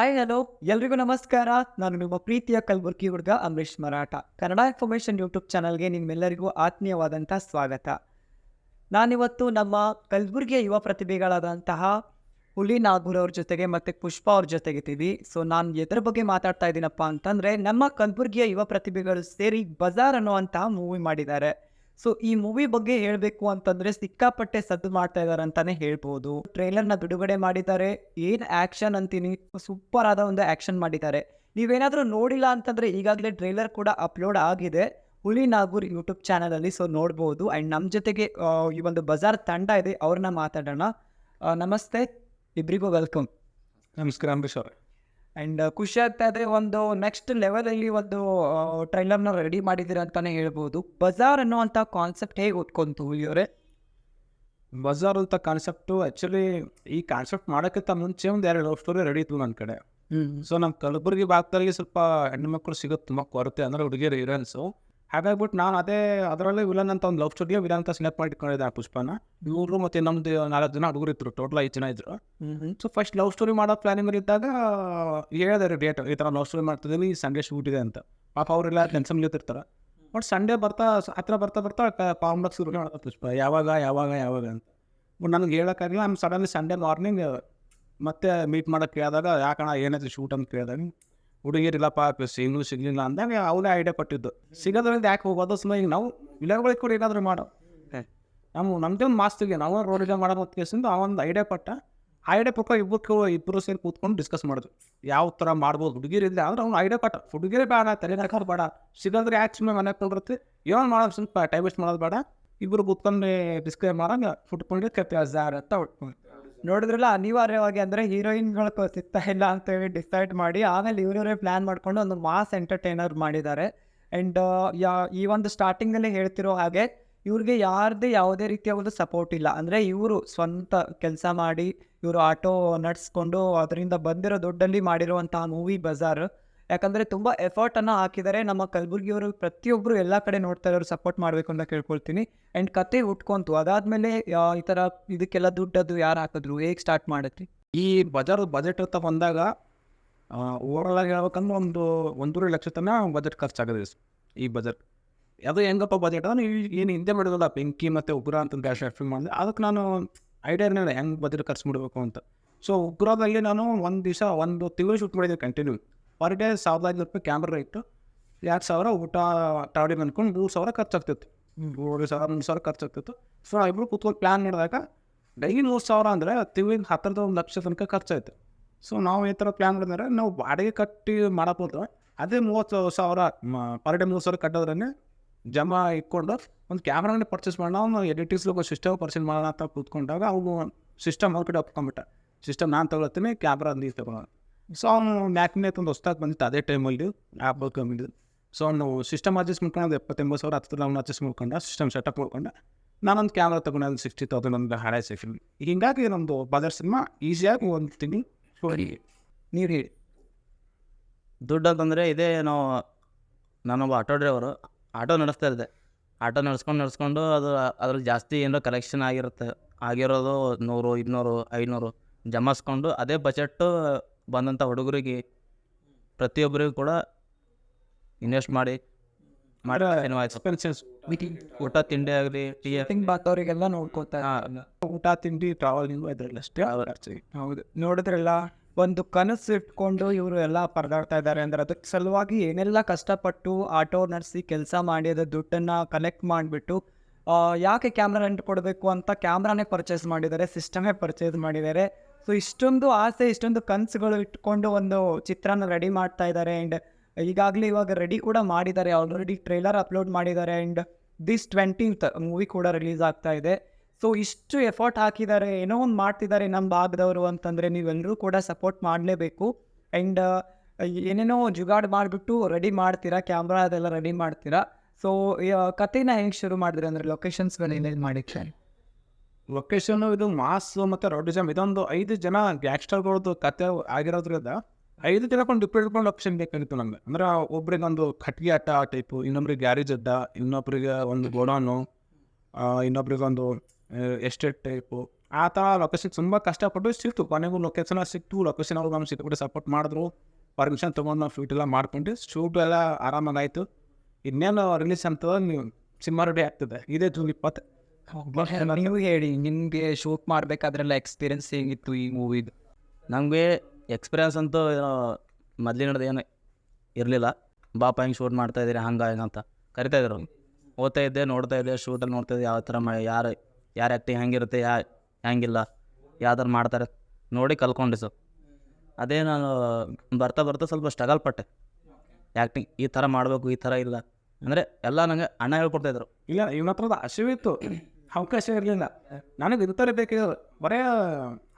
Hi hello ಎಲ್ರಿಗೂ ನಮಸ್ಕಾರ. ನಾನು ನಿಮ್ಮ ಪ್ರೀತಿಯ ಕಲಬುರ್ಗಿ ಹುಡುಗ ಅಂಬರೀಶ್ ಮರಾಠ. ಕನ್ನಡ ಇನ್ಫಾರ್ಮೇಷನ್ ಯೂಟ್ಯೂಬ್ ಚಾನಲ್ಗೆ ನಿಮ್ಮೆಲ್ಲರಿಗೂ ಆತ್ಮೀಯವಾದಂಥ ಸ್ವಾಗತ. ನಾನಿವತ್ತು ನಮ್ಮ ಕಲಬುರ್ಗಿಯ ಯುವ ಪ್ರತಿಭೆಗಳಾದಂತಹ ಹುಲಿ ನಾಗೂರ್ ಅವ್ರ ಜೊತೆಗೆ ಮತ್ತು ಪುಷ್ಪ ಅವ್ರ ಜೊತೆಗಿದ್ದೀವಿ ಸೊ ನಾನು ಎದ್ರ ಬಗ್ಗೆ ಮಾತಾಡ್ತಾ ಇದ್ದೀನಪ್ಪ ಅಂತಂದರೆ, ನಮ್ಮ ಕಲಬುರ್ಗಿಯ ಯುವ ಪ್ರತಿಭೆಗಳು ಸೇರಿ ಬಜಾರ್ ಅನ್ನುವಂತಹ ಮೂವಿ ಮಾಡಿದ್ದಾರೆ. ಸೊ ಈ ಮೂವಿ ಬಗ್ಗೆ ಹೇಳಬೇಕು ಅಂತಂದ್ರೆ ಸಿಕ್ಕಾಪಟ್ಟೆ ಸದ್ದು ಮಾಡ್ತಾ ಇದ್ದಾರೆ ಅಂತಾನೆ ಹೇಳ್ಬೋದು. ನ ಬಿಡುಗಡೆ ಮಾಡಿದ್ದಾರೆ. ಏನ್ ಆಕ್ಷನ್ ಅಂತೀನಿ? ಸೂಪರ್ ಆದ ಒಂದು ಆಕ್ಷನ್ ಮಾಡಿದ್ದಾರೆ. ನೀವೇನಾದ್ರೂ ನೋಡಿಲ್ಲ ಅಂತಂದ್ರೆ ಈಗಾಗಲೇ ಟ್ರೈಲರ್ ಕೂಡ ಅಪ್ಲೋಡ್ ಆಗಿದೆ. ಹುಲಿ ನಾಗೂರ್ ಯೂಟ್ಯೂಬ್ ಚಾನಲ್ ಅಲ್ಲಿ ಸೊ ನೋಡ್ಬೋದು. ಅಂಡ್ ನಮ್ಮ ಜೊತೆಗೆ ಈ ಒಂದು ಬಜಾರ್ ತಂಡ ಇದೆ. ಅವ್ರನ್ನ ಮಾತಾಡೋಣ. ನಮಸ್ತೆ. ಇಬ್ರಿಗೂ ವೆಲ್ಕಮ್ ನಮಸ್ಕಾರ, ಅಂಬರೀಶ್ ಅವ್ರೆ. ಆ್ಯಂಡ್ ಖುಷಿ ಆಗ್ತಾ ಇದೆ ಒಂದು ನೆಕ್ಸ್ಟ್ ಲೆವೆಲಲ್ಲಿ ಒಂದು ಟ್ರೈಲರ್ನ ರೆಡಿ ಮಾಡಿದ್ದೀರ ಅಂತಾನೆ ಹೇಳ್ಬೋದು. ಬಜಾರ್ ಅನ್ನುವಂಥ ಕಾನ್ಸೆಪ್ಟ್ ಹೇಗೆ ಓದ್ಕೊಂತು ಇವರೇ? ಬಜಾರ್ ಅಂತ ಕಾನ್ಸೆಪ್ಟು ಆ್ಯಕ್ಚುಲಿ ಈ ಕಾನ್ಸೆಪ್ಟ್ ಮಾಡೋಕ್ಕಿಂತ ಮುಂಚೆ ಒಂದು ಎರಡು ಲವ್ ಸ್ಟೋರಿ ರೆಡಿ ಇತ್ತು ನನ್ನ ಕಡೆ. ಸೊ ನಮ್ಮ ಕಲಬುರಗಿ ಭಾಗದಲ್ಲಿ ಸ್ವಲ್ಪ ಹೆಣ್ಮಕ್ಳು ಸಿಗೋದು ತುಂಬ ಕೊರತೆ ಅಂದರೆ ಹುಡುಗಿಯರು ಹೀರೋಯಿನ್ಸು. ಹಾಗಾಗ್ಬಿಟ್ಟು ನಾನು ಅದೇ ಅದರಲ್ಲೇ ವಿಲನ್ ಅಂತ ಒಂದು ಲವ್ ಸ್ಟೋರಿಯೋ ವಿಲನ್ ಅಂತ ಸೆಲೆಕ್ಟ್ ಮಾಡಿಕೊಂಡಿದ್ದೆ ಆ ಪುಷ್ಪನ. ಇವರು ಮತ್ತು ನಮ್ಮದು ನಾಲ್ಕು ಜನ ಹುಡುಗರು ಇದ್ರು ಟೋಟಲ್ ಐದು ಜನ ಇದ್ರು. ಸೊ ಫಸ್ಟ್ ಲವ್ ಸ್ಟೋರಿ ಮಾಡೋ ಪ್ಲಾನಿಂಗ್ ಇದ್ದಾಗ ಹೇಳಿದಾರೆ ಡೇಟ್ ಈ ಥರ ಲವ್ ಸ್ಟೋರಿ ಮಾಡ್ತಿದ್ದೀನಿ ಸಂಡೇ ಶೂಟ್ ಇದೆ ಅಂತ. ಪಾಪ ಅವರೆಲ್ಲ ಟೆನ್ಷನ್ ಇರ್ತಾರೆ ಬಟ್ ಸಂಡೇ ಬರ್ತಾ ಹತ್ತಿರ ಹತ್ರ ಬರ್ತಾ ಬರ್ತಾ ಕಾಂಬ್ಲಕ್ಸ್ ಶುರು ಮಾಡೋದು ಪುಷ್ಪ. ಯಾವಾಗ ಯಾವಾಗ ಯಾವಾಗ ಅಂತ. ಬಟ್ ನನಗೆ ಹೇಳೋಕ್ಕಾಗಿಲ್ಲ ನಾನು ಸಡನ್ಲಿ ಸಂಡೇ ಮಾರ್ನಿಂಗ್ ಮತ್ತೆ ಮೀಟ್ ಮಾಡೋಕ್ಕೆ ಕೇಳಿದಾಗ ಯಾಕಣ ಏನಾಯ್ತು ಶೂಟ್ ಅಂತ ಕೇಳಿದಾಗ ಹುಡುಗಿರಿಲ್ಲಪ್ಪ ಸಿಗ್ಲು ಸಿಗ್ಲಿಲ್ಲ ಅಂದಾಗ ಅವನೇ ಐಡಿಯಾ ಕೊಟ್ಟಿದ್ದು. ಸಿಗೋದ್ರಿಂದ ಯಾಕೆ ಹೋಗೋದು? ಸುಮ್ಮನೆ ಈಗ ನಾವು ಇಲ್ಲಗಳಿಗೆ ಕೂಡ ಏನಾದರೂ ಮಾಡೋ. ನಮ್ಮ ನಮ್ಮದೇ ಒಂದು ಮಾಸ್ತಿಗೆ ನಾವು ರೋಡಿಗೆ ಮಾಡೋ ಮತ್ತು ಕೇಸಿಂದ ಆ ಒಂದು ಐಡಿಯಾ ಕೊಟ್ಟ ಆ ಐಡಿಯಾ ಪಕ್ಕ ಇಬ್ಬರು ಇಬ್ಬರು ಸೇರಿ ಕೂತ್ಕೊಂಡು ಡಿಸ್ಕಸ್ ಮಾಡೋದು. ಯಾವ ಥರ ಮಾಡ್ಬೋದು? ಹುಡುಗಿರಿಲ್ಲ ಅಂದ್ರೆ ಅವ್ನು ಐಡಿಯಾ ಕೊಟ್ಟ. ಹುಡುಗಿರೇ ಬೇಡ ತಲೆ ಹಾಕೋದು ಬೇಡ. ಸಿಗೋದ್ರೆ ಯಾಕೆ ಸುಮ್ಮನೆ ಮನೆ ಕೊಡ್ಬರುತ್ತೆ ಏನೋ ಮಾಡೋದು ಸ್ವಲ್ಪ ಟೈಮ್ ವೇಸ್ಟ್ ಮಾಡೋದು ಬೇಡ. ಇಬ್ಬರು ಕೂತ್ಕೊಂಡು ಡಿಸ್ಕಸ್ ಮಾಡಂಗ ಫುಟ್ಕೊಂಡು ಕೆತ್ತ ಜಾರ್ ಅಂತ ಉಟ್ಕೊಂಡು ನೋಡಿದ್ರಲ್ಲ, ಅನಿವಾರ್ಯವಾಗಿ ಅಂದರೆ ಹೀರೋಯಿನ್ಗಳು ಸಿಗ್ತಾ ಇಲ್ಲ ಅಂತ ಹೇಳಿ ಡಿಸೈಡ್ ಮಾಡಿ, ಆಮೇಲೆ ಇವರವರೇ ಪ್ಲ್ಯಾನ್ ಮಾಡ್ಕೊಂಡು ಒಂದು ಮಾಸ್ ಎಂಟರ್ಟೈನರ್ ಮಾಡಿದ್ದಾರೆ. ಆ್ಯಂಡ್ ಯಾ, ಈ ಒಂದು ಸ್ಟಾರ್ಟಿಂಗಲ್ಲೇ ಹೇಳ್ತಿರೋ ಹಾಗೆ ಇವ್ರಿಗೆ ಯಾರದೇ ಯಾವುದೇ ರೀತಿಯ ಒಂದು ಸಪೋರ್ಟ್ ಇಲ್ಲ. ಅಂದರೆ ಇವರು ಸ್ವಂತ ಕೆಲಸ ಮಾಡಿ, ಇವರು ಆಟೋ ನಡೆಸ್ಕೊಂಡು, ಅದರಿಂದ ಬಂದಿರೋ ದುಡ್ಡಲ್ಲಿ ಮಾಡಿರುವಂತಹ ಮೂವಿ ಬಜಾರ್ ಯಾಕಂದರೆ ತುಂಬ ಎಫರ್ಟನ್ನು ಹಾಕಿದ್ದಾರೆ ನಮ್ಮ ಕಲಬುರ್ಗಿಯವರು ಪ್ರತಿಯೊಬ್ಬರು ಎಲ್ಲ ಕಡೆ ನೋಡ್ತಾ ಇರೋರು ಸಪೋರ್ಟ್ ಮಾಡಬೇಕು ಅಂತ ಕೇಳ್ಕೊಳ್ತೀನಿ. ಆ್ಯಂಡ್ ಕತೆ ಉಟ್ಕೊಂತು. ಅದಾದಮೇಲೆ ಈ ಥರ ಇದಕ್ಕೆಲ್ಲ ದುಡ್ಡದು ಯಾರು ಹಾಕಿದ್ರು? ಹೇಗೆ ಸ್ಟಾರ್ಟ್ ಮಾಡುತ್ತೆ ಈ ಬಜಾರ್ ಬಜೆಟ್ ಅಂತ ಬಂದಾಗ ಓವರ್ಆಲ್ ಆಗಿ ಹೇಳ್ಬೇಕಂದ್ರೆ ಒಂದು ಒಂದೂವರೆ ಲಕ್ಷ ತನಕ ಬಜೆಟ್ ಖರ್ಚಾಗಿದೆ ಈ ಬಜೆಟ್ ಅದು ಹೆಂಗಪ್ಪ ಬಜೆಟ್ ಏನು ಹಿಂದೆ ಮಾಡಿದಲ್ಲ ಬೆಂಕಿ ಮತ್ತು ಉಗ್ರ ಅಂತ ಗ್ಯಾಸ್ ಫಿಲ್ ಮಾಡಿದೆ ಅದಕ್ಕೆ ನಾನು ಐಡಿಯಾ ಇರಲಿಲ್ಲ ಹೆಂಗೆ ಬಜೆಟ್ ಖರ್ಚು ಮಾಡಬೇಕು ಅಂತ. ಸೊ ಉಗ್ರದಲ್ಲಿ ನಾನು ಒಂದು ದಿವಸ, ಒಂದು ತಿಂಗಳು ಶೂಟ್ ಮಾಡಿದ್ದೆ ಕಂಟಿನ್ಯೂ ಪರ್ ಡೇ ಸಾವಿರದ ಐನೂರು ರೂಪಾಯಿ ಕ್ಯಾಮ್ರಾ ಇಟ್ಟು ಎರಡು ಸಾವಿರ ಊಟ ಟ್ರಾವೆಲಿಂಗ್ ಅಂದ್ಕೊಂಡು ಮೂರು ಸಾವಿರ ಖರ್ಚಾಗ್ತಿತ್ತು. ಮೂರು ಸಾವಿರ ಮೂರು ಸಾವಿರ ಖರ್ಚಾಗ್ತಿತ್ತು. ಸೊ ಇಬ್ಬರು ಕೂತ್ಕೊಂಡು ಪ್ಲ್ಯಾನ್ ಮಾಡಿದಾಗ ಡೈಲಿ ಮೂರು ಸಾವಿರ ಅಂದರೆ ತಿಂಗಳಿಗೆ ಹತ್ತಿರದ ಒಂದು ಲಕ್ಷ ತನಕ ಖರ್ಚಾಯ್ತು. ಸೊ ನಾವು ಈ ಥರ ಪ್ಲ್ಯಾನ್ ಮಾಡಿದ್ರೆ ನಾವು ಬಾಡಿಗೆ ಕಟ್ಟಿ ಮಾಡಬೋದು ಅದೇ ಮೂವತ್ತು ಸಾವಿರ ಪರ್ ಡೇ ಮೂರು ಸಾವಿರ ಕಟ್ಟೋದ್ರೇ ಜಮಾ ಇಟ್ಕೊಂಡು ಒಂದು ಕ್ಯಾಮ್ರಾನೇ ಪರ್ಚೇಸ್ ಮಾಡೋಣ ಅವ್ನು ಲೋಕ ಸಿಸ್ಟಮ್ ಪರ್ಚೇಸ್ ಮಾಡೋಣ ಅಂತ ಕೂತ್ಕೊಂಡಾಗ ಅವನು ಸಿಸ್ಟಮ್ ಅವ್ರ ಕಡೆ ಒಪ್ಕೊಂಬಿಟ್ಟ ಸಿಸ್ಟಮ್ ನಾನು ತಗೊಳ್ತೀನಿ ಕ್ಯಾಮ್ರಾ ಅಂದಿ ತಗೊಳ್ಳೋಣ ಸೊ ಅವನು ಮ್ಯಾಕ್ನೇ ತಂದು ಹೊಸ್ದಾಗಿ ಬಂದಿತ್ತು ಅದೇ ಟೈಮಲ್ಲಿ ಆ್ಯಪ್ ಬಂದಿದ್ದು ಸೊ ಅವನು ಸಿಸ್ಟಮ್ ಅಡ್ಜಸ್ಟ್ ಮಾಡ್ಕೊಂಡು ಎಪ್ಪತ್ತೆಂಬತ್ತು ಸಾವಿರ ಹತ್ತಿರ ಅವ್ನು ಅಡ್ಜಸ್ಟ್ ಮಾಡ್ಕೊಂಡ ಸಿಸ್ಟಮ್ ಸೆಟಪ್ ಮಾಡ್ಕೊಂಡು. ನಾನೊಂದು ಕ್ಯಾಮ್ರಾ ತಗೊಂಡು, ಅದು ಸಿಕ್ಸ್ಟಿ ತೌಸಂಡ್ ಒಂದು ಹಳೆ ಸೆಕೆಂಡ್ ಹೀಗಾಗಿ ನಮ್ಮದು ಬದರ್ ಸಿನಿಮಾ ಈಸಿಯಾಗಿ ಒಂದು ತಿಂಗಳು ನೀರು ಹೇಳಿ. ದುಡ್ಡು ಅಂತಂದರೆ ಇದೇ ನಾವು, ನಾನೊಬ್ಬ ಆಟೋ ಡ್ರೈವರು ಆಟೋ ನಡೆಸ್ತಾ ಇದ್ದೆ. ಆಟೋ ನಡೆಸ್ಕೊಂಡು ನಡೆಸ್ಕೊಂಡು ಅದು ಅದ್ರಲ್ಲಿ ಜಾಸ್ತಿ ಏನೋ ಕಲೆಕ್ಷನ್ ಆಗಿರುತ್ತೆ. ಆಗಿರೋದು ನೂರು, ಇನ್ನೂರು, ಐನೂರು ಜಮಾಸ್ಕೊಂಡು ಅದೇ ಬಜೆಟ್ಟು ಬಂದಂಥ ಹುಡುಗರಿಗೆ ಪ್ರತಿಯೊಬ್ಬರಿಗೂ ಕೂಡ ಇನ್ವೆಸ್ಟ್ ಮಾಡಿ ಊಟ ತಿಂಡಿ. ಆಗಲಿ ಟೀ ಥಿಂಕ್ ಬಾತವ್ರಿಗೆಲ್ಲ ನೋಡ್ಕೋತಾ ಹಾಂ. ಊಟ ತಿಂಡಿ ಟ್ರಾವೆಲಿಂಗ್ ಇದರಲ್ಲಿ ಅಷ್ಟೇ ಹೌದು. ನೋಡಿದ್ರಲ್ಲ ಒಂದು ಕನಸು ಇಟ್ಕೊಂಡು ಇವರು ಎಲ್ಲ ಪರದಾಡ್ತಾ ಇದ್ದಾರೆ ಅಂದ್ರೆ ಅದಕ್ಕೆ ಸಲುವಾಗಿ ಏನೆಲ್ಲ ಕಷ್ಟಪಟ್ಟು ಆಟೋ ನಡೆಸಿ ಕೆಲಸ ಮಾಡಿ ಅದು ದುಡ್ಡನ್ನು ಕಲೆಕ್ಟ್ ಮಾಡಿಬಿಟ್ಟು ಯಾಕೆ ಕ್ಯಾಮ್ರಾ ರೆಂಟ್ ಕೊಡಬೇಕು ಅಂತ ಕ್ಯಾಮ್ರಾನೇ ಪರ್ಚೇಸ್ ಮಾಡಿದ್ದಾರೆ ಸಿಸ್ಟಮೇ ಪರ್ಚೇಸ್ ಮಾಡಿದ್ದಾರೆ. ಸೊ ಇಷ್ಟೊಂದು ಆಸೆ ಇಷ್ಟೊಂದು ಕನಸುಗಳು ಇಟ್ಕೊಂಡು ಒಂದು ಚಿತ್ರನ ರೆಡಿ ಮಾಡ್ತಾ ಇದ್ದಾರೆ ಆ್ಯಂಡ್ ಈಗಾಗಲೇ ಇವಾಗ ರೆಡಿ ಕೂಡ ಮಾಡಿದ್ದಾರೆ. ಆಲ್ರೆಡಿ ಟ್ರೈಲರ್ ಅಪ್ಲೋಡ್ ಮಾಡಿದ್ದಾರೆ ಆ್ಯಂಡ್ ದಿಸ್ ಟ್ವೆಂಟೀನ್ತ್ ಮೂವಿ ಕೂಡ ರಿಲೀಸ್ ಆಗ್ತಾ ಇದೆ. ಸೊ ಇಷ್ಟು ಎಫರ್ಟ್ ಹಾಕಿದ್ದಾರೆ ಏನೋ ಒಂದು ಮಾಡ್ತಿದ್ದಾರೆ ನಮ್ಮ ಭಾಗದವರು ಅಂತಂದರೆ ನೀವೆಲ್ಲರೂ ಕೂಡ ಸಪೋರ್ಟ್ ಮಾಡಲೇಬೇಕು. ಆ್ಯಂಡ್ ಏನೇನೋ ಜುಗಾಡ್ ಮಾಡಿಬಿಟ್ಟು ರೆಡಿ ಮಾಡ್ತೀರಾ ಕ್ಯಾಮ್ರಾ ಅದೆಲ್ಲ ರೆಡಿ ಮಾಡ್ತೀರಾ? ಸೊ ಕಥೆನ ಹೆಂಗೆ ಶುರು ಮಾಡಿದ್ರೆ ಅಂದರೆ ಲೊಕೇಶನ್ಸ್ಗಳು ಏನೇನು ಮಾಡಿಕ್ಕೆ ಲೊಕೇಶನ್ ಇದು ಮಾಸ್ ಮತ್ತು ರೌಡಿಸಮ್ ಇದೊಂದು ಐದು ಜನ ಗ್ಯಾಂಗ್ಸ್ಟರ್ಗಳದ್ದು ಕತೆ ಆಗಿರೋದ್ರಿಂದ ಐದು ಜನಕ್ಕೊಂದು ಡಿಪೆಂಡ್ ಇಟ್ಕೊಂಡು ಲೊಕೇಶನ್ ಬೇಕಾಗಿತ್ತು ನಂಗೆ ಅಂದ್ರೆ ಒಬ್ರಿಗೆ ಒಂದು ಕಟ್ಗೆ ಆಟ ಟೈಪು ಇನ್ನೊಬ್ರಿಗೆ ಗ್ಯಾರೇಜ್ ಅಡ್ಡ, ಇನ್ನೊಬ್ರಿಗೆ ಒಂದು ಗೋಡೌನು ಇನ್ನೊಬ್ರಿಗೆ ಒಂದು ಎಸ್ಟೇಟ್ ಟೈಪು ಆ ಥರ ಲೊಕೇಶನ್ ತುಂಬ ಕಷ್ಟಪಟ್ಟು ಸಿಕ್ತು. ಕೊನೆಗೂ ಲೊಕೇಶನ್ ಸಿಕ್ತು. ಲೊಕೇಶನ್ ಅವ್ರು ನಮ್ಗೆ ಸಿಕ್ಕಿ ಸಪೋರ್ಟ್ ಮಾಡಿದ್ರು. ಪರ್ಮಿಷನ್ ತೊಗೊಂಡು ನಾವು ಶೂಟ್ ಎಲ್ಲ ಮಾಡ್ಕೊಂಡು ಶೂಟ್ ಎಲ್ಲ ಆರಾಮಾಗಾಯಿತು ಇನ್ನೇನು ರಿಲೀಸ್ ಅಂತ ನೀವು ಸಿನಿಮಾ ರೆಡಿ ಆಗ್ತದೆ. ಇದೇ ಜೂನ್ ಇಪ್ಪತ್ತು. ನೀವು ಹೇಳಿ ನಿಮಗೆ ಶೂಟ್ ಮಾಡಬೇಕಾದ್ರೆಲ್ಲ ಎಕ್ಸ್ಪೀರಿಯನ್ಸ್ ಹೇಗಿತ್ತು ಈ ಮೂವಿದು ನಮಗೆ ಎಕ್ಸ್ಪೀರಿಯನ್ಸ್ ಅಂತೂ ಮೊದಲಿನದು ಏನು ಇರಲಿಲ್ಲ. ಬಾಪ ಹೆಂಗೆ ಶೂಟ್ ಮಾಡ್ತಾ ಇದ್ದೀರಿ ಹಂಗೆ ಹಿಂಗೆ ಅಂತ ಕರಿತಾ ಇದ್ರು. ಓದ್ತಾ ಇದ್ದೆ ನೋಡ್ತಾ ಇದ್ದೆ ಶೂಟಲ್ಲಿ ನೋಡ್ತಾ ಇದ್ದೆ ಯಾವ ಥರ ಮಾ ಯಾರು ಯಾರು ಆ್ಯಕ್ಟಿಂಗ್ ಹೆಂಗಿರುತ್ತೆ ಯಾ ಹೆಂಗಿಲ್ಲ ಯಾವ ಥರ ಮಾಡ್ತಾರೆ ನೋಡಿ ಕಲ್ಕೊಂಡೆ ಸೊ ಅದೇ ನಾನು ಬರ್ತಾ ಬರ್ತಾ ಸ್ವಲ್ಪ ಸ್ಟ್ರಗಲ್ ಪಟ್ಟೆ. ಆ್ಯಕ್ಟಿಂಗ್ ಈ ಥರ ಮಾಡಬೇಕು ಈ ಥರ ಇಲ್ಲ. ಅಂದರೆ ಎಲ್ಲ ನನಗೆ ಅಣ್ಣ ಹೇಳ್ಕೊಡ್ತಾಯಿದ್ರು ಇಲ್ಲ ಇವನ ಹತ್ರದ ಹಸಿವು ಇತ್ತು. ಅವಕಾಶ ಇರಲಿಲ್ಲ. ನನಗೆ ಇರ್ತಾರೆ ಬೇಕಿದ್ರು ಬರೇ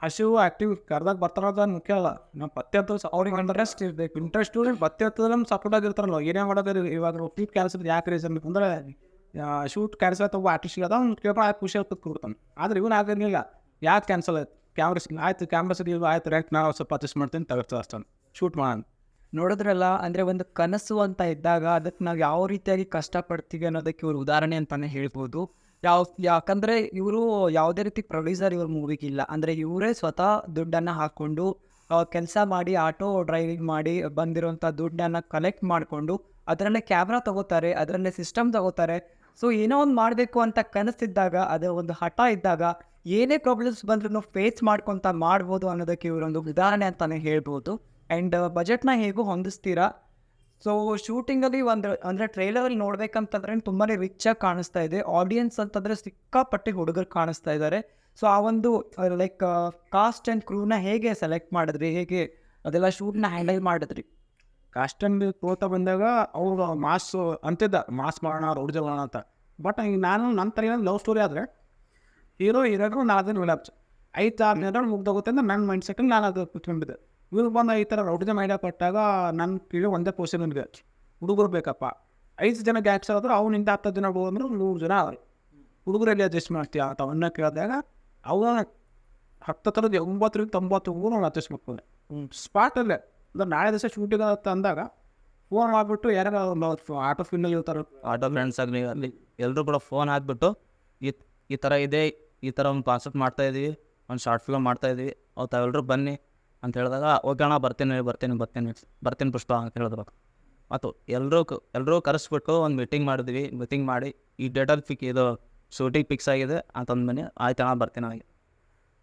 ಹಸಿವು ಆ್ಯಕ್ಟಿವ್ ಕರ್ದಾಗ ಬರ್ತಾರೋದು ಮುಖ್ಯ ಅಲ್ಲ. ನಮ್ಮ ಪತ್ತೆ ಹತ್ತು ಅವ್ರಿಗೆ ಇಂಟ್ರೆಸ್ಟ್ ಇರಬೇಕು ಇಂಟ್ರೆಸ್ಟ್ ಪತ್ತೆ ಹತ್ತದ ನಮ್ಮ ಸಪೋರ್ಟ್ ಆಗಿರ್ತಾರಲ್ಲ. ಏನೇ ಮಾಡೋದು ಇವಾಗ ಶೂಟ್ ಕ್ಯಾನ್ಸಲ್ ಯಾಕೆ ರೀಸನ್ ಅಂದ್ರೆ ಶೂಟ್ ಕ್ಯಾನ್ಸಲ್ ಆಯ್ತು ಆರ್ಟಿಸ್ಟ್ ಅದ, ಅವ್ನು ಕೇಳ್ಕೊಂಡು ಆಯ್ತು ಖುಷಿ ಆಗ್ತದೆ ಕೊಡ್ತಾನೆ. ಆದ್ರೆ ಇವನು ಆಗಿರಲಿಲ್ಲ ಯಾಕೆ ಕ್ಯಾನ್ಸಲ್ ಆಯ್ತು? ಕ್ಯಾಮ್ರಾ ಸಿಗಲಿಲ್ಲ ಆಯ್ತು ಕ್ಯಾಮ್ರಾ ಸಿಗಲಿಲ್ಲ ಆಯ್ತು ರ್ಯಾಕ್ ನಾವು ಸ್ವಲ್ಪ ಅಡ್ಜಸ್ಟ್ ಮಾಡ್ತೀನಿ ತಗೊಳ್ತದೆ ಅಷ್ಟೊಂದು ಶೂಟ್ ಮಾಡೋಣ ನೋಡಿದ್ರಲ್ಲ, ಅಂದರೆ ಒಂದು ಕನಸು ಅಂತ ಇದ್ದಾಗ ಅದಕ್ಕೆ ನಾವು ಯಾವ ರೀತಿಯಾಗಿ ಕಷ್ಟಪಡ್ತೀವಿ ಅನ್ನೋದಕ್ಕೆ ಇವರು ಉದಾಹರಣೆ ಅಂತಲೇ ಹೇಳ್ಬೋದು. ಯಾವ, ಯಾಕಂದರೆ ಇವರು ಯಾವುದೇ ರೀತಿ ಪ್ರೊಡ್ಯೂಸರ್ ಇವ್ರ ಮೂವಿಗಿಲ್ಲ ಅಂದರೆ ಇವರೇ ಸ್ವತಃ ದುಡ್ಡನ್ನು ಹಾಕ್ಕೊಂಡು ಕೆಲಸ ಮಾಡಿ, ಆಟೋ ಡ್ರೈವಿಂಗ್ ಮಾಡಿ ಬಂದಿರೋಂಥ ದುಡ್ಡನ್ನು ಕಲೆಕ್ಟ್ ಮಾಡಿಕೊಂಡು, ಅದರಲ್ಲೇ ಕ್ಯಾಮ್ರಾ ತಗೋತಾರೆ, ಅದರಲ್ಲೇ ಸಿಸ್ಟಮ್ ತಗೋತಾರೆ. ಸೊ ಏನೋ ಒಂದು ಮಾಡಬೇಕು ಅಂತ ಕನಸಿದ್ದಾಗ, ಅದು ಒಂದು ಹಠ ಇದ್ದಾಗ, ಏನೇ ಪ್ರಾಬ್ಲಮ್ಸ್ ಬಂದ್ರೂ ಫೇಸ್ ಮಾಡ್ಕೊತ ಮಾಡ್ಬೋದು ಅನ್ನೋದಕ್ಕೆ ಇವರೊಂದು ಉದಾಹರಣೆ ಅಂತಲೇ ಹೇಳ್ಬೋದು. ಆ್ಯಂಡ್ ಬಜೆಟ್ನ ಹೇಗೂ ಹೊಂದಿಸ್ತೀರಾ? ಸೊ ಶೂಟಿಂಗಲ್ಲಿ ಒಂದು ಅಂದರೆ ಟ್ರೈಲರಲ್ಲಿ ನೋಡ್ಬೇಕಂತಂದ್ರೆ ತುಂಬಾ ರಿಚಾಗಿ ಕಾಣಿಸ್ತಾ ಇದೆ. ಆಡಿಯನ್ಸ್ ಅಂತಂದರೆ ಸಿಕ್ಕಾಪಟ್ಟೆ ಹುಡುಗರು ಕಾಣಿಸ್ತಾ ಇದ್ದಾರೆ. ಸೊ ಆ ಒಂದು ಲೈಕ್ ಕಾಸ್ಟ್ ಆ್ಯಂಡ್ ಕ್ರೂನ ಹೇಗೆ ಸೆಲೆಕ್ಟ್ ಮಾಡಿದ್ರಿ? ಹೇಗೆ ಅದೆಲ್ಲ ಶೂಟ್ನ ಹ್ಯಾಂಡಲ್ ಮಾಡಿದ್ರಿ? ಕಾಸ್ಟ್ ಅಂಡ್ ಕೋತ ಬಂದಾಗ ಅವ್ರು ಮಾಸ್ ಅಂತಿದ್ದ, ಮಾಸ್ ಮಾಡೋಣ ರೋಡ್ ಮಾಡೋಣ ಅಂತ. ಬಟ್ ನಾನು ನನ್ನ ತರ ಏನೋ ಲವ್ ಸ್ಟೋರಿ ಆದರೆ ಹೀರೋ ಹೀರೋಗಳು ನಾಲ್ಕು ವಿಲಾಪ್ಸ್ ಐದು ಆರು ದಿನ ಮುಗ್ದೋಗುತ್ತೆ ಅಂತ ನನ್ನ ಮೈಂಡ್ ಸೆಟ್ಟಲ್ಲಿ ನಾನು ಅದು ಕುತ್ಕೊಂಡಿದ್ದೆ. ಇವ್ರು ಬಂದು ಈ ಥರ ರೌಟಿನ ಐಡಿಯಾ ಕೊಟ್ಟಾಗ ನನ್ನ ಕೇಳಿ ಒಂದೇ ಪೋಷನ್ ಇದೆ ಹುಡುಗರು ಬೇಕಪ್ಪ. ಐದು ಜನ ಗ್ಯಾಕ್ಸ್ ಆದರೂ ಅವನಿಂದ ಹತ್ತು ಜನ ಅಂದ್ರೆ ನೂರು ಜನ. ಅವ್ರು ಹುಡುಗರಲ್ಲಿ ಅಡ್ಜಸ್ಟ್ ಮಾಡ್ತೀಯ ಅಂತ ಅವನ್ನ ಕೇಳಿದಾಗ ಅವನ ಹತ್ತು ಥರದ ಒಂಬತ್ತರಿಂದ ತೊಂಬತ್ತು ಹುಡುಗರು ಅವ್ನು ಅಡ್ಜಸ್ಟ್ ಮಾಡ್ಕೊಂಡೆ. ಸ್ಪಾಟಲ್ಲೇ ಅಂದ್ರೆ ನಾಳೆ ದಿವಸ ಶೂಟಿಂಗ್ ಅಂತ ಅಂದಾಗ ಫೋನ್ ಮಾಡಿಬಿಟ್ಟು ಯಾರ್ಯಾರು ಆಟೋ ಫೀಲ್ಡಲ್ಲಿ ಇರ್ತಾರೆ. ಆಟೋ ಫ್ರೆಂಡ್ಸ್ ಆಗಲಿ ಅಲ್ಲಿ ಎಲ್ಲರೂ ಕೂಡ ಫೋನ್ ಹಾಕ್ಬಿಟ್ಟು ಈ ಈ ಥರ ಇದೆ ಈ ಥರ ಒಂದು ಕಾನ್ಸೆಪ್ಟ್ ಮಾಡ್ತಾ ಇದ್ದೀವಿ ಒಂದು ಶಾರ್ಟ್ ಫಿಲ್ಮ್ ಮಾಡ್ತಾ ಇದ್ದೀವಿ ಅವ್ರು ತಾವೆಲ್ಲರೂ ಬನ್ನಿ. ಅಂತ ಹೇಳಿದಾಗ ಓಕೆ ಅಣ್ಣ, ಬರ್ತೀನಿ ಬರ್ತೀನಿ, ಬರ್ತೇನೆ, ಬರ್ತೀನಿ ಪುಷ್ಪ ಅಂತ ಹೇಳಿದ್ರು ಮತ್ತು ಎಲ್ಲರೂ ಎಲ್ಲರೂ ಕರೆಸ್ಬಿಟ್ಟು ಒಂದು ಮೀಟಿಂಗ್ ಮಾಡಿದ್ವಿ. ಮೀಟಿಂಗ್ ಮಾಡಿ ಈ ಡೇಟಲ್ಲಿ ಫಿಕ್ ಇದು ಶೂಟಿಂಗ್ ಫಿಕ್ಸ್ ಆಗಿದೆ ಅಂತಂದು ಮನೆ ಆಯ್ತು ಅಣ್ಣ ಬರ್ತೀನಿ ಹಾಗೆ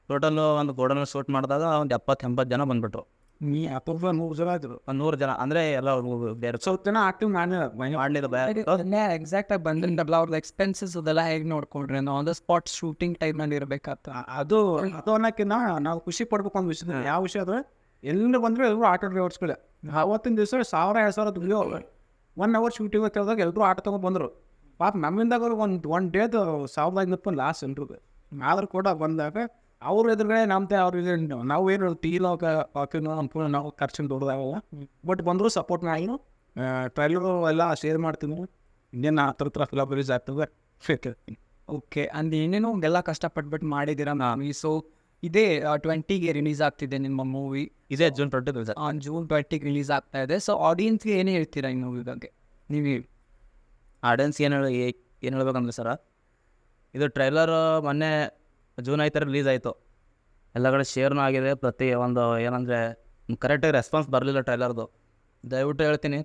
ಟೋಟಲು ಒಂದು ಗೋಡನ್ ಶೂಟ್ ಮಾಡಿದಾಗ, ಒಂದು ಎಪ್ಪತ್ತು, ಎಂಬತ್ತು ಜನ ಬಂದ್ಬಿಟ್ರು. ನೀ ಅಪೂರ್ವ ನೂರು ಜನ ಇದ್ರು ಒಂದು ನೂರು ಜನ ಅಂದರೆ ಎಲ್ಲ ಬೇರೆ ಸ್ವಲ್ಪ ಜನ ಆಕ್ಟಿವ್ ಮಾಡಿಲ್ಲ ಮಾಡಲಿಲ್ಲ ಎಕ್ಸಾಕ್ಟ್ ಅದನ್ನೇ ಎಕ್ಸಾಕ್ಟಾಗಿ ಬಂದಿದ್ದಲ್ಲ ಅವ್ರದ್ದು ಎಕ್ಸ್ಪೆನ್ಸಸ್ ಅದೆಲ್ಲ ಹೇಗೆ ನೋಡ್ಕೊಂಡ್ರಿ? ಆನ್ ದ ಸ್ಪಾಟ್ ಶೂಟಿಂಗ್ ಟೈಮ್ನಲ್ಲಿ ಇರಬೇಕಾಗ್ತ ಅದು ಅದು ಅನ್ನೋಕ್ಕಿಂತ ನಾವು ಖುಷಿ ಪಡ್ಬೇಕು ಒಂದು ವಿಷಯ ಯಾವ ವಿಷಯ ಅಂದರೆ ಎಲ್ಲಿ ಬಂದ್ರೆ ಎಲ್ಲರೂ ಆಟೋ ಡ್ರೈವರ್ಸ್ಗಳೇ ಅವತ್ತಿನ ದಿವಸ ಸಾವಿರ ಎರಡು ಸಾವಿರ ದುಡಿಯೋ ಒನ್ ಅವರ್ ಶೂಟಿಂಗ್ ಅಂತ ಹೇಳಿದಾಗ ಎಲ್ಲರೂ ಆಟೋ ತೊಗೊಂಡು ಬಂದರು. ಪಾಪ ನಮ್ಮಿಂದಾಗ ಒಂದು ಒನ್ ಡೇದು ಸಾವಿರದ ಐನೂರು ರೂಪಾಯಿ ಲಾಸ್ ಎಲ್ರಿಗೂ. ಆದ್ರೂ ಕೂಡ ಬಂದಾಗ ಅವ್ರ ಎದುರುಗಡೆ ನಮ್ದೇ ಅವ್ರಿಗೆ ನಾವು ಏನು ಟೀಲ್ ಕಾಫಿನೋ ಅನ್ಕೊಂಡು ನಾವು ಖರ್ಚು ದೊಡ್ಡದಾಗಲ್ಲ. ಬಟ್ ಬಂದರೂ ಸಪೋರ್ಟ್ ನಾನು ಟ್ರೈಲರು ಎಲ್ಲ ಶೇರ್ ಮಾಡ್ತೀನಿ. ಇನ್ನೇನು ಆ ಥರ ಥರ ಫಿಲಪ್ ರಿಲೀಸ್ ಆಗ್ತದೆ ಓಕೆ ಅಂದ್ ಏನೇನೋ ಎಲ್ಲ ಕಷ್ಟಪಟ್ಬಿಟ್ಟು ಮಾಡಿದ್ದೀರಾ ಮೂವಿ ಸೊ ಇದೇ ಟ್ವೆಂಟಿಗೆ ರಿಲೀಸ್ ಆಗ್ತಿದೆ ನಿಮ್ಮ ಮೂವಿ ಇದೇ ಜೂನ್ ಟ್ವೆಂಟಿ ಜೂನ್ ಟ್ವೆಂಟಿಗೆ ರಿಲೀಸ್ ಆಗ್ತಾ ಇದೆ. ಸೊ ಆಡಿಯನ್ಸ್ಗೆ ಏನೇ ಹೇಳ್ತೀರಾ ಈ ಮೂವಿ ಬಗ್ಗೆ? ನೀವು ಹೇಳಿ. ಆಡಿಯನ್ಸ್ ಏನು ಹೇಳಿ ಏನು ಹೇಳ್ಬೇಕಂದ್ರೆ ಸರ ಇದು ಟ್ರೈಲರ್ ಮೊನ್ನೆ ಜೂನ್ ಐದರ ರಿಲೀಸ್ ಆಯಿತು ಎಲ್ಲ ಕಡೆ ಶೇರ್ನೂ ಆಗಿದೆ. ಪ್ರತಿ ಒಂದು ಏನಂದರೆ ಕರೆಕ್ಟಾಗಿ ರೆಸ್ಪಾನ್ಸ್ ಬರಲಿಲ್ಲ ಟ್ರೈಲರ್ದು. ದಯವಿಟ್ಟು ಹೇಳ್ತೀನಿ,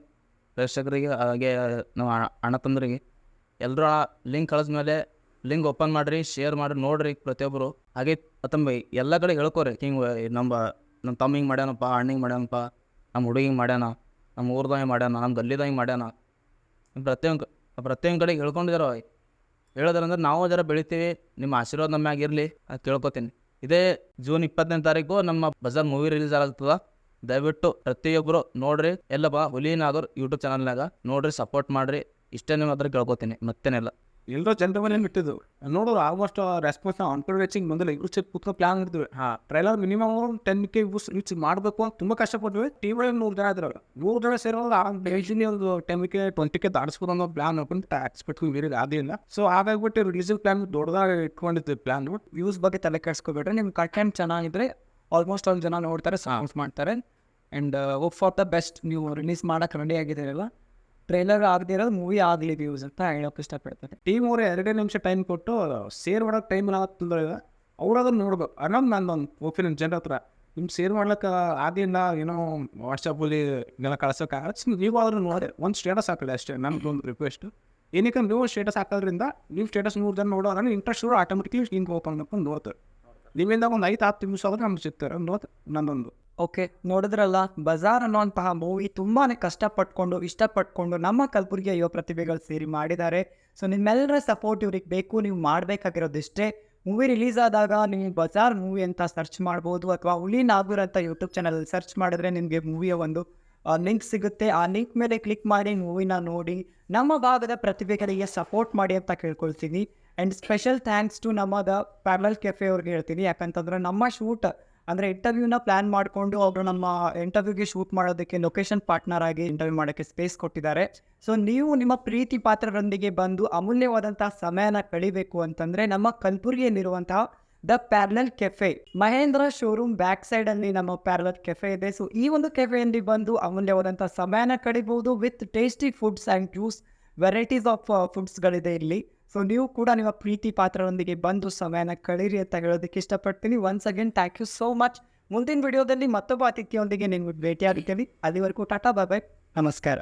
ಪ್ರೇಕ್ಷಕರಿಗೆ, ಹಾಗೆ ನಮ್ಮ ಅಣ್ಣ- ತಂದ್ರಿಗೆ. ಎಲ್ಲರೂ ಲಿಂಕ್ ಕಳಿಸ್ಮೇಲೆ ಲಿಂಕ್ ಓಪನ್ ಮಾಡಿರಿ ಶೇರ್ ಮಾಡಿ ನೋಡಿರಿ ಪ್ರತಿಯೊಬ್ಬರು ಹಾಗೆ ತಮ್ಮ ಎಲ್ಲ ಕಡೆ ಹೇಳ್ಕೊರಿ. ಹಿಂಗೆ ನಮ್ಮ ನಮ್ಮ ತಮ್ಮ ಹಿಂಗೆ ಮಾಡ್ಯಾನಪ್ಪ, ಅಣ್ಣ ಹಿಂಗೆ ಮಾಡ್ಯಾನಪ್ಪ, ನಮ್ಮ ಹುಡುಗಿ ಮಾಡ್ಯಾನ, ನಮ್ಮ ಊರ್ದಾಗ ಮಾಡ್ಯಾನ, ನಮ್ಮ ಗಲ್ಲಿದಾಗ ಮಾಡ್ಯಾನ. ಪ್ರತಿಯೊಂದು ಪ್ರತಿಯೊಂದು ಕಡೆಗೆ ಹೇಳ್ಕೊಂಡಿದ್ದಾರೋ ಹೇಳೋದ್ರಂದ್ರೆ ನಾವು ಅದರ ಬೆಳಿತೀವಿ, ನಿಮ್ಮ ಆಶೀರ್ವಾದ ನಮ್ಮ ಆಗಿರಲಿ ಅಂತ ತಿಳ್ಕೊತೀನಿ. ಇದೇ ಜೂನ್ ಇಪ್ಪತ್ತನೇ ತಾರೀಕು ನಮ್ಮ ಬಜಾರ್ ಮೂವಿ ರಿಲೀಸ್ ಆಗ್ತದ ದಯವಿಟ್ಟು ಪ್ರತಿಯೊಬ್ಬರು ನೋಡ್ರಿ ಎಲ್ಲಪ್ಪ ಹುಲಿನಾದ್ರು ಯೂಟ್ಯೂಬ್ ಚಾನಲ್ನಾಗ ನೋಡ್ರಿ ಸಪೋರ್ಟ್ ಮಾಡ್ರಿ. ಇಷ್ಟೇ ನಿಮ್ಮ ಹತ್ರ ಕೇಳ್ಕೊತೀನಿ, ಮತ್ತೇನಿಲ್ಲ. ಎಲ್ಲರೂ ಜನರ ಮನೇಲಿ ಬಿಟ್ಟಿದ್ದು. ನೋಡೋರು ಆಲ್ಮೋಸ್ಟ್ ರೆಸ್ಪಾನ್ಸ್ ಅಂಕಲ್ ರೇಚಿಂಗ್ ಬಂದಿಲ್ಲ. ಇವ್ರು ಚೆಕ್ ಪ್ಲಾನ್ ಇರ್ತೀವಿ ಹಾಂ trailer minimum ten K views reach ಮಾಡಬೇಕು ಅಂತ ತುಂಬ ಕಷ್ಟಪಟ್ವಿ ಟೀಮ್ ಒಳಗೆ ನೂರು ಜನ ಇದ್ರಲ್ಲ ನೂರು ಜನ ಸೇರೋದು ಆ ಬೇಜಿನಿ ಒಂದು ಟೆನ್ ಕೆ ಟ್ವೆಂಟಿ ಕೆ ತಾಡಿಸ್ಬೋದು ಅನ್ನೋ ಪ್ಲಾನ್ ಹಾಕೊಂಡು ಎಕ್ಸ್ಪೆಕ್ಟ್ ಬೇರೆ ಅದಿಲ್ಲ ಸೊ ಹಾಗಾಗ್ಬಿಟ್ಟು ರಿಲೀಸಿಂಗ್ ಪ್ಲಾನ್ ದೊಡ್ಡದಾಗಿ ಇಟ್ಕೊಂಡಿದ್ವಿ ಪ್ಲಾನ್ ವ್ಯೂಸ್ ಬಗ್ಗೆ ತಲೆ ಕೆಡಿಸ್ಕೊಬೇಡ್ರೆ. ನಿಮ್ಮ ಕಂಟೆಂಟ್ ಚೆನ್ನಾಗಿದ್ರೆ ಆಲ್ಮೋಸ್ಟ್ ಒಂದು ಜನ ನೋಡ್ತಾರೆ ಸಾಂಗ್ಸ್ ಮಾಡ್ತಾರೆ. And hope for the best ನೀವು ರಿಲೀಸ್ ಮಾಡೋಕೆ ರೆಡಿ ಆಗಿದ್ದೀರಲ್ಲ ಟ್ರೈಲರ್ ಆಗದೆ ಇರೋದು ಮೂವಿ ಆಗಲಿ ವ್ಯೂಸ್ ಅಂತ ಹೇಳೋಕೆ ಇಷ್ಟಪಡ್ತಾರೆ ಟೀಮ್ ಅವರು ಎರಡೇ ನಿಮಿಷ ಟೈಮ್ ಕೊಟ್ಟು ಸೇರ್ ಮಾಡೋಕೆ ಟೈಮ್ ಆಗತ್ತಂದ್ರೆ ಅವ್ರು ಅದನ್ನ ನೋಡ್ಬೇಕು. ಅನ್ನೋದು ನನ್ನೊಂದು ಒಪಿನಿಯನ್ ಜನರ ಹತ್ರ. ನಿಮ್ಮ ಸೇರ್ ಮಾಡ್ಲಿಕ್ಕೆ ಆಗಿಲ್ಲ ಏನೋ ವಾಟ್ಸಪ್ಪಲ್ಲಿ ಇದೆಲ್ಲ ಕಳ್ಸೋಕ್ಕಾಗಲ್ಲ ನೀವು ಆದರೂ ನೋಡಿ, ಒಂದು ಸ್ಟೇಟಸ್ ಹಾಕಲಿ ಅಷ್ಟೇ ನಮ್ದೊಂದು ರಿಕ್ವೆಸ್ಟ್ ಏನಕ್ಕೆ ನೀವು ಸ್ಟೇಟಸ್ ಹಾಕೋದ್ರಿಂದ ನೀವು ಸ್ಟೇಟಸ್ ನೂರು ಜನ ನೋಡೋ ನನಗೆ ಇಂಟ್ರೆಸ್ಟ್ ಆಟೋಮೆಟಿಕ್ಲಿ ಹಿಂಗೆ ಓಪನ್ ಮಾಡ್ಕೊಂಡು ನೋಡ್ತಾರೆ. ನಿಮ್ಮಿಂದ ಒಂದು ಐದು ಹತ್ತು ನಿಮಿಷ ಆದ್ರೆ ನಮ್ಗೆ ಸಿಗ್ತಾರೆ. ನೋಡ್ತಾರೆ ನಂದೊಂದು. ಓಕೆ, ನೋಡಿದ್ರಲ್ಲ, ಬಜಾರ್ ಅನ್ನುವಂತಹ ಮೂವಿ ತುಂಬಾ ಕಷ್ಟಪಟ್ಕೊಂಡು, ಇಷ್ಟಪಟ್ಕೊಂಡು ನಮ್ಮ ಕಲಬುರಗಿಯ ಯುವ ಪ್ರತಿಭೆಗಳು ಸೇರಿ ಮಾಡಿದ್ದಾರೆ. ಸೊ ನಿಮ್ಮೆಲ್ಲರ ಸಪೋರ್ಟ್ ಇವ್ರಿಗೆ ಬೇಕು, ನೀವು ಮಾಡಬೇಕಾಗಿರೋದಿಷ್ಟೇ. ಮೂವಿ ರಿಲೀಸ್ ಆದಾಗ ನೀವು ಬಜಾರ್ ಮೂವಿ ಅಂತ ಸರ್ಚ್ ಮಾಡ್ಬೋದು, ಅಥವಾ ಹುಲಿ ನಾಗೂರ್ ಅಂತ ಯೂಟ್ಯೂಬ್ ಚಾನಲಲ್ಲಿ ಸರ್ಚ್ ಮಾಡಿದ್ರೆ ನಿಮಗೆ ಮೂವಿಯ ಒಂದು ಲಿಂಕ್ ಸಿಗುತ್ತೆ. ಆ ಲಿಂಕ್ ಮೇಲೆ ಕ್ಲಿಕ್ ಮಾಡಿ ಮೂವಿನ ನೋಡಿ, ನಮ್ಮ ಭಾಗದ ಪ್ರತಿಭೆಗಳಿಗೆ ಸಪೋರ್ಟ್ ಮಾಡಿ ಅಂತ ಕೇಳ್ಕೊಳ್ತೀನಿ. ಆ್ಯಂಡ್ ಸ್ಪೆಷಲ್ ಥ್ಯಾಂಕ್ಸ್ ಟು ನಮ್ಮದ ಪ್ಯಾರಲ್ ಕೆಫೆ ಅವ್ರಿಗೆ ಹೇಳ್ತೀನಿ. ಯಾಕಂತಂದ್ರೆ ನಮ್ಮ ಶೂಟ್ ಅಂದರೆ ಇಂಟರ್ವ್ಯೂನ ಪ್ಲಾನ್ ಮಾಡಿಕೊಂಡು ಅವರು ನಮ್ಮ ಇಂಟರ್ವ್ಯೂಗೆ ಶೂಟ್ ಮಾಡೋದಕ್ಕೆ ಲೊಕೇಶನ್ ಪಾರ್ಟ್ನರ್ ಆಗಿ ಇಂಟರ್ವ್ಯೂ ಮಾಡೋಕ್ಕೆ ಸ್ಪೇಸ್ ಕೊಟ್ಟಿದ್ದಾರೆ. ಸೊ ನೀವು ನಿಮ್ಮ ಪ್ರೀತಿ ಪಾತ್ರರೊಂದಿಗೆ ಬಂದು ಅಮೂಲ್ಯವಾದಂತಹ ಸಮಯನ ಕಳಿಬೇಕು ಅಂತಂದ್ರೆ ನಮ್ಮ ಕಲಬುರಗಿಯಲ್ಲಿರುವಂತಹ the Parallel Cafe Mahindra showroom back side ಅಲ್ಲಿ ನಮ್ಮ ಪ್ಯಾರಲಲ್ ಕೆಫೆ ಇದೆ. ಸೊ ಈ ಒಂದು ಕೆಫೆಯಲ್ಲಿ ಬಂದು ಅಮೂಲ್ಯವಾದಂತಹ ಸಮಯನ ಕಳಿಬಹುದು with tasty foods and juice varieties of ಫುಡ್ಸ್ಗಳಿದೆ ಇಲ್ಲಿ. ಸೊ ನೀವು ಕೂಡ ನಿಮ್ಮ ಪ್ರೀತಿ ಪಾತ್ರರೊಂದಿಗೆ ಬಂದು ಸಮಯನ ಕಳೀರಿ ಅಂತ ಹೇಳೋದಕ್ಕೆ ಇಷ್ಟಪಡ್ತೀನಿ. Once again thank you so much ಮುಂದಿನ ವಿಡಿಯೋದಲ್ಲಿ ಮತ್ತೊಬ್ಬ ಅತಿಥಿಯೊಂದಿಗೆ ನಿಮ್ಗೆ ಭೇಟಿಯಾಗುತ್ತೀನಿ. ಅಲ್ಲಿವರೆಗೂ ಟಾಟಾ ಬಾಬಾಯ್ ನಮಸ್ಕಾರ.